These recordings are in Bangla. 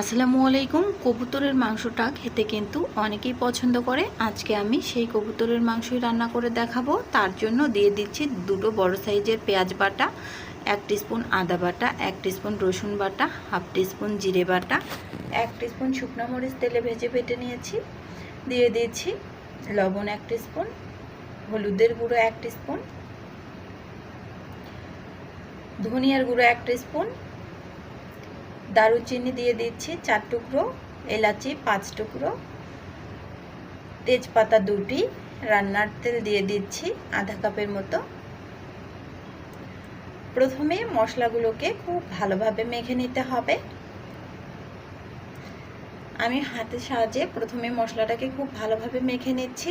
আসসালামু আলাইকুম। কবুতরের মাংসটা খেতে কিন্তু অনেকেই পছন্দ করে। আজকে আমি সেই কবুতরের মাংসই রান্না করে দেখাবো। তার জন্য দিয়ে দিচ্ছি দুটো বড় সাইজের পেঁয়াজ বাটা, এক স্পুন আদা বাটা, এক স্পুন রসুন বাটা, হাফ স্পুন জিরে বাটা, এক স্পুন শুকনো মরিচ তেলে ভেজে বেটে নিয়েছি। দিয়ে দিয়েছি লবণ এক স্পুন হলুদের গুঁড়ো এক স্পুন ধনিয়ার গুঁড়ো এক স্পুন দারুচিনি দিয়ে দিচ্ছি চার টুকরো, এলাচি পাঁচ টুকরো, তেজপাতা দুটি, রান্নার তেল দিয়ে দিচ্ছি আধা কাপের মতো। প্রথমে মশলাগুলোকে খুব ভালোভাবে মেখে নিতে হবে। আমি হাতের সাহায্যে প্রথমে মশলাটাকে খুব ভালোভাবে মেখে নিচ্ছি।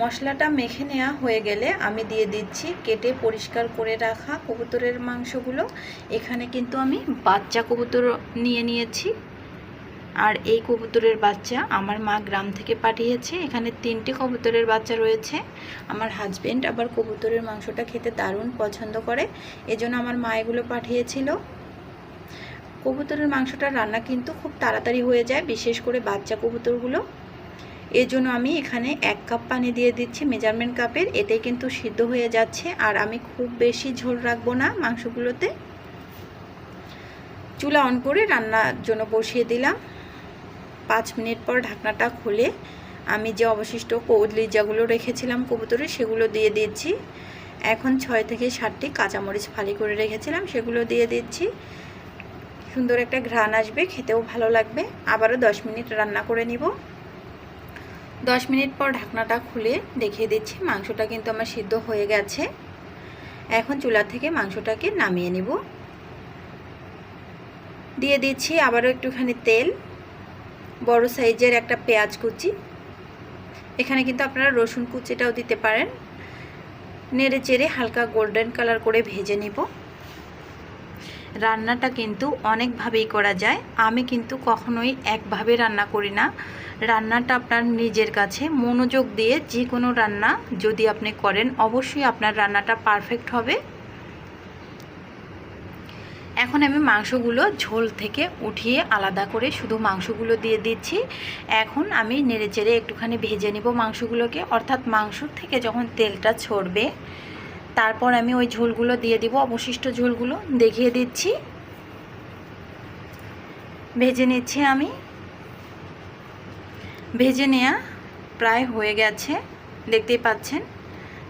মশলাটা মেখে নেওয়া হয়ে গেলে আমি দিয়ে দিচ্ছি কেটে পরিষ্কার করে রাখা কবুতরের মাংসগুলো। এখানে কিন্তু আমি বাচ্চা কবুতর নিয়ে নিয়েছি। আর এই কবুতরের বাচ্চা আমার মা গ্রাম থেকে পাঠিয়েছে। এখানে তিনটে কবুতরের বাচ্চা রয়েছে। আমার হাজবেন্ড আবার কবুতরের মাংসটা খেতে দারুণ পছন্দ করে। এজন্য আমার মা এগুলো পাঠিয়েছিল। কবুতরের মাংসটা রান্না কিন্তু খুব তাড়াতাড়ি হয়ে যায়, বিশেষ করে বাচ্চা কবুতরগুলো। এর জন্য আমি এখানে এক কাপ পানি দিয়ে দিচ্ছি মেজারমেন্ট কাপের। এতেই কিন্তু সিদ্ধ হয়ে যাচ্ছে। আর আমি খুব বেশি ঝোল রাখব না মাংসগুলোতে। চুলা অন করে রান্নার জন্য বসিয়ে দিলাম। পাঁচ মিনিট পর ঢাকনাটা খুলে আমি যে অবশিষ্ট কৌদলিজাগুলো রেখেছিলাম কবুতরে, সেগুলো দিয়ে দিচ্ছি। এখন ছয় থেকে সাতটি কাঁচামরিচ ফালি করে রেখেছিলাম, সেগুলো দিয়ে দিচ্ছি। সুন্দর একটা ঘ্রাণ আসবে, খেতেও ভালো লাগবে। আবারও দশ মিনিট রান্না করে নিব। দশ মিনিট পর ঢাকনাটা খুলে দেখিয়ে দিচ্ছি। মাংসটা কিন্তু আমার সিদ্ধ হয়ে গেছে। এখন চুলা থেকে মাংসটাকে নামিয়ে নিব। দিয়ে দিচ্ছি আবারও একটুখানি তেল। বড় সাইজের একটা পেঁয়াজ কুচি। এখানে কিন্তু আপনারা রসুন কুচিটাও দিতে পারেন। নেড়ে চেড়ে হালকা গোল্ডেন কালার করে ভেজে নিব। রান্নাটা কিন্তু অনেকভাবেই করা যায়। আমি কিন্তু কখনোই একভাবে রান্না করি না। রান্নাটা আপনার নিজের কাছে, মনোযোগ দিয়ে যে কোনো রান্না যদি আপনি করেন, অবশ্যই আপনার রান্নাটা পারফেক্ট হবে। এখন আমি মাংসগুলো ঝোল থেকে উঠিয়ে আলাদা করে শুধু মাংসগুলো দিয়ে দিচ্ছি। এখন আমি নেড়ে চেড়ে একটুখানি ভেজে নিব মাংসগুলোকে। অর্থাৎ মাংস থেকে যখন তেলটা ছড়বে তারপর আমি ওই ঝোলগুলো দিয়ে দিব, অবশিষ্ট ঝোলগুলো। দেখিয়ে দিচ্ছি। ভেজে নিচ্ছি আমি। ভেজে নেওয়া প্রায় হয়ে গেছে, দেখতেই পাচ্ছেন।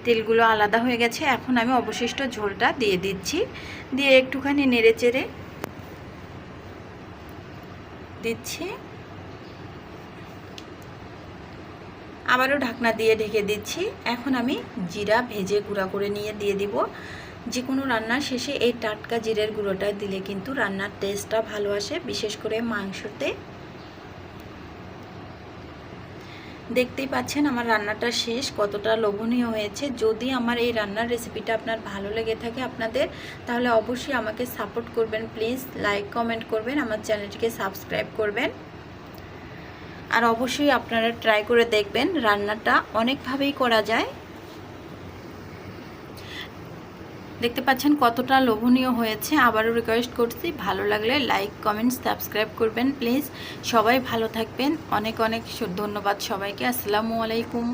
তেলগুলো আলাদা হয়ে গেছে, এখন আমি অবশিষ্ট ঝোলটা দিয়ে দিচ্ছি। দিয়ে একটুখানি নেড়ে চেড়ে দিচ্ছি। আবারও ঢাকনা দিয়ে ঢেকে দিচ্ছি। এখন আমি জিরা ভেজে গুঁড়া করে নিয়ে দিয়ে দিব। যে কোনো রান্নার শেষে এই টাটকা জিরের গুঁড়োটা দিলে কিন্তু রান্নার টেস্টটা ভালো আসে, বিশেষ করে মাংসতে। দেখতেই পাচ্ছেন আমার রান্নাটা শেষ, কতটা লোভনীয় হয়েছে। যদি আমার এই রান্নার রেসিপিটা আপনার ভালো লেগে থাকে আপনাদের, তাহলে অবশ্যই আমাকে সাপোর্ট করবেন। প্লিজ লাইক কমেন্ট করবেন, আমার চ্যানেলটিকে সাবস্ক্রাইব করবেন। আর অবশ্যই আপনারা ট্রাই করে দেখবেন, রান্নাটা অনেকভাবেই করা যায়। দেখতে পাচ্ছেন কতটা লোভনীয় হয়েছে, আবারও রিকোয়েস্ট করছি, ভালো লাগলে লাইক কমেন্ট সাবস্ক্রাইব করবেন প্লিজ সবাই ভালো থাকবেন, অনেক অনেক ধন্যবাদ সবাইকে, আসসালামু আলাইকুম।